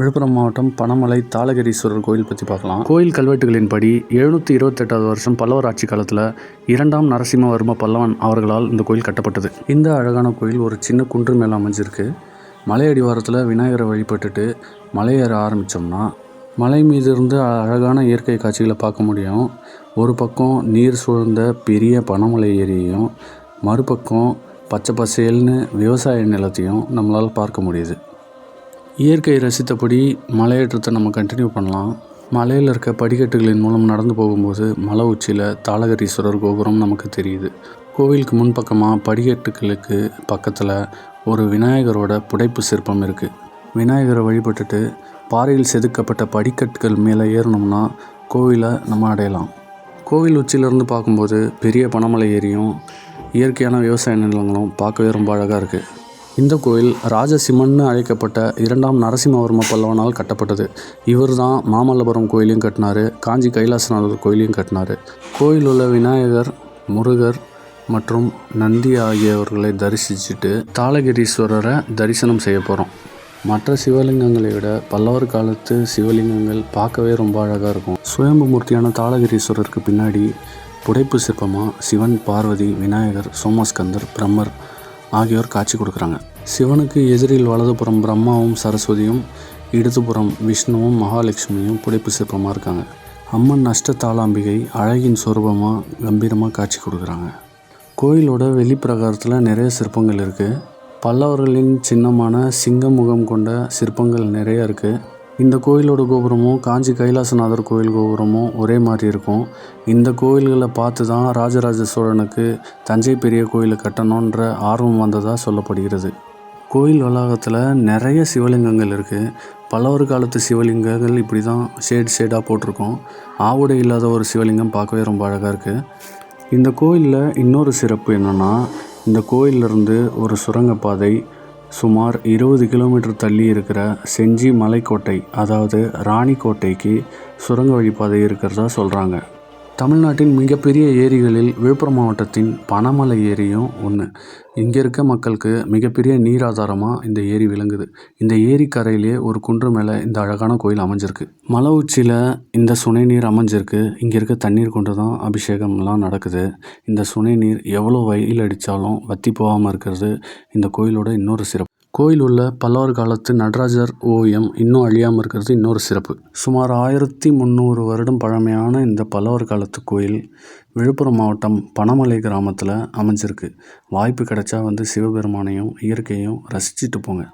விழுப்புரம் மாவட்டம் பனமலை தாளகரீஸ்வரர் கோயில் பற்றி பார்க்கலாம். கோயில் கல்வெட்டுகளின்படி எழுநூற்றி இருபத்தெட்டாவது வருஷம் பல்லவர் ஆட்சி காலத்தில் இரண்டாம் நரசிம்மவர்ம பல்லவன் அவர்களால் இந்த கோயில் கட்டப்பட்டது. இந்த அழகான கோயில் ஒரு சின்ன குன்று மேலே அமைஞ்சிருக்கு. மலை அடிவாரத்தில் விநாயகரை வழிபட்டுட்டு மலையேற ஆரம்பித்தோம்னா மலை மீது இருந்து அழகான இயற்கை காட்சிகளை பார்க்க முடியும். ஒரு பக்கம் நீர் சூழ்ந்த பெரிய பனமலை ஏரியையும் மறுபக்கம் பச்சை பசேல்னு விவசாய நிலத்தையும் நம்மளால் பார்க்க முடியுது. இயற்கையை ரசித்தபடி மலையேற்றத்தை நம்ம கண்டினியூ பண்ணலாம். மலையில் இருக்க படிக்கட்டுகளின் மூலம் நடந்து போகும்போது மலை உச்சியில் தாளகரீஸ்வரர் கோபுரம் நமக்கு தெரியுது. கோவிலுக்கு முன்பக்கமாக படிக்கட்டுகளுக்கு பக்கத்தில் ஒரு விநாயகரோட புடைப்பு சிற்பம் இருக்குது விநாயகரை வழிபட்டுட்டு பாறையில் செதுக்கப்பட்ட படிக்கட்டுகள் மேலே ஏறினோம்னா கோவிலை நம்ம அடையலாம். கோவில் உச்சியிலேருந்து பார்க்கும்போது பெரிய பனமலை ஏரியும் இயற்கையான விவசாய நிலங்களும் பார்க்கவே ரொம்ப அழகாக இருக்குது இந்த கோயில் ராஜசிம்மன்னு அழைக்கப்பட்ட இரண்டாம் நரசிம்மவர்ம பல்லவனால் கட்டப்பட்டது. இவர் தான் மாமல்லபுரம் கோயிலையும் கட்டினார் காஞ்சி கைலாசநாதர் கோயிலையும் கட்டினார். கோயில் உள்ள விநாயகர் முருகர் மற்றும் நந்தி ஆகியவர்களை தரிசிச்சுட்டு தாளகிரீஸ்வரரை தரிசனம் செய்ய போகிறோம் மற்ற சிவலிங்கங்களை விட பல்லவர் காலத்து சிவலிங்கங்கள் பார்க்கவே ரொம்ப அழகாக இருக்கும். சுயம்பு மூர்த்தியான தாளகிரீஸ்வரருக்கு பின்னாடி புடைப்பு சிற்பமாக சிவன் பார்வதி விநாயகர் சோமஸ்கந்தர் பிரம்மர் ஆகியோர் காட்சி கொடுக்குறாங்க. சிவனுக்கு எதிரில் வலதுபுறம் பிரம்மாவும் சரஸ்வதியும் இடதுபுறம் விஷ்ணுவும் மகாலட்சுமியும் புடைப்பு சிற்பமாக இருக்காங்க. அம்மன் நஷ்ட தாளாம்பிகை அழகின் சொரூபமாக கம்பீரமாக காட்சி கொடுக்குறாங்க. கோயிலோட வெளிப்பிரகாரத்தில் நிறைய சிற்பங்கள் இருக்குது பல்லவர்களின் சின்னமான சிங்க முகம் கொண்ட சிற்பங்கள் நிறைய இருக்குது இந்த கோயிலோட கோபுரமும் காஞ்சி கைலாசநாதர் கோயில் கோபுரமும் ஒரே மாதிரி இருக்கும். இந்த கோயில்களை பார்த்து தான் ராஜராஜ சோழனுக்கு தஞ்சை பெரிய கோயிலை கட்டணுன்ற ஆர்வம் வந்ததாக சொல்லப்படுகிறது. கோயில் வளாகத்தில் நிறைய சிவலிங்கங்கள் இருக்குது பல்லவர் காலத்து சிவலிங்கங்கள் இப்படி தான் ஷேட் ஷேடாக போட்டிருக்கோம். ஆவுடை இல்லாத ஒரு சிவலிங்கம் பார்க்கவே ரொம்ப அழகாக இருக்குது இந்த கோயிலில் இன்னொரு சிறப்பு என்னென்னா இந்த கோயிலிருந்து ஒரு சுரங்கப்பாதை சுமார் இருபது கிலோமீட்டர் தள்ளி இருக்கிற செஞ்சி மலைக்கோட்டை அதாவது ராணிக்கோட்டைக்கு சுரங்க வழிப்பாதை இருக்கிறதா சொல்கிறாங்க தமிழ்நாட்டின் மிகப்பெரிய ஏரிகளில் விழுப்புரம் மாவட்டத்தின் பனமலை ஏரியும் ஒன்று இங்கே இருக்க மக்களுக்கு மிகப்பெரிய நீர் ஆதாரமாக இந்த ஏரி விளங்குது. இந்த ஏரி கரையிலே ஒரு குன்று மேலே இந்த அழகான கோயில் அமைஞ்சிருக்கு. மலை உச்சியில் இந்த சுனை நீர் அமைஞ்சிருக்கு. இங்கே இருக்க தண்ணீர் கொண்டு தான் அபிஷேகம்லாம் நடக்குது. இந்த சுனை நீர் எவ்வளோ வெயில் அடித்தாலும் வற்றி போகாமல் இருக்கிறது இந்த கோயிலோட இன்னொரு சிறப்பு. கோயில் உள்ள பல்லவர் காலத்து நடராஜர் ஓவியம் இன்னும் அழியாமல் இருக்கிறது இன்னொரு சிறப்பு. சுமார் ஆயிரத்தி முந்நூறு வருடம் பழமையான இந்த பல்லவர் காலத்து கோயில் விழுப்புரம் மாவட்டம் பனமலை கிராமத்தில் அமைஞ்சிருக்கு. வாய்ப்பு கிடைச்சா வந்து சிவபெருமானையும் இயற்கையும் ரசிச்சுட்டு போங்க.